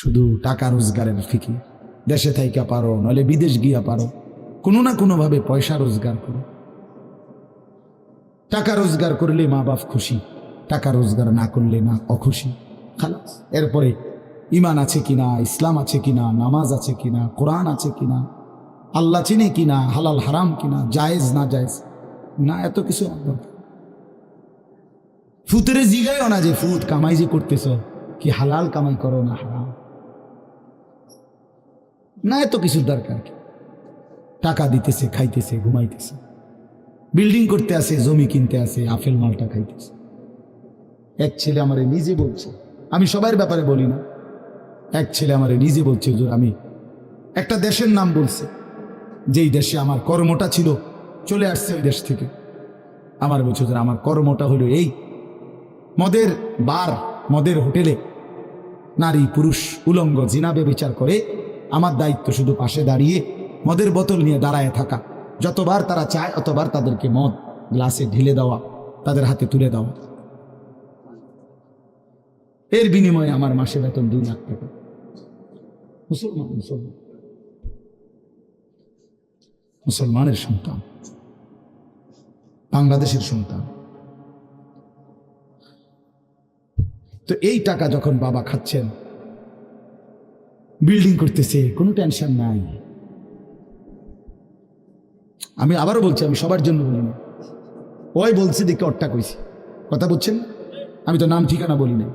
শুধু টাকা রোজগারের ফিকি। দেশে থাইকা পারো, নইলে বিদেশ গিয়া পারো। কোনো না কোনোভাবে পয়সা রোজগার করো। টাকা রোজগার করলে মা বাপ খুশি, টাকা রোজগার না করলে না অখুশি। খালাস, এরপরে ইমান আছে কিনা, ইসলাম আছে কিনা, নামাজ আছে কিনা, কোরআন আছে কিনা, আল্লাহ চিনে কিনা, হালাল হারাম কিনা, জায়েজ না জায়েজ, না এত কিছু ফুতেরে জিগাইও না যে, ফুত, কামাই যে করতেছ, কি হালাল কামাই করো না? না, এত কিছুর দরকার টাকা দিতেছে, খাইতেছে, ঘুমাইতেছে। বিল্ডিং করতে আসে, জমি কিনতে আসে আফেল মালটা খাইতেছে। এক ছেলে আমারে নিজে বলছে, আমি সবার ব্যাপারে বলি না। এক ছেলে আমারে নিজে বলছে যে আমি একটা দেশের নাম বলছে। যেই দেশে আমার কর্মটা ছিল, চলে আসছে ওই দেশ থেকে। আমার বলছে যে আমার কর্মটা হলো এই। মদের বার, মদের হোটেলে নারী, পুরুষ, উলঙ্গ জিনাবে বিচার করে আমার দায়িত্ব শুধু পাশে দাঁড়িয়ে মদের বোতল নিয়ে দাঁড়ায় থাকা। যতবার তারা চায়, অতবার তাদেরকে মদ গ্লাসে ঢেলে দেওয়া, তাদের হাতে তুলে দেওয়া। এর বিনিময়ে আমার মাসে বেতন দুই লাখ টাকা। মুসলমান মুসলমান। মুসলমানের সন্তান। বাংলাদেশের সন্তান। তো এই টাকা যখন বাবা খাচ্ছেন বিল্ডিং করতেছে, কোনো টেনশন নাই। আমি আবারও বলছি, আমি সবার জন্য বলি না। ওই বলছে দেখে অট্টা কইছি কথা বলছেন? আমি তো নাম ঠিকানা বলি নাই।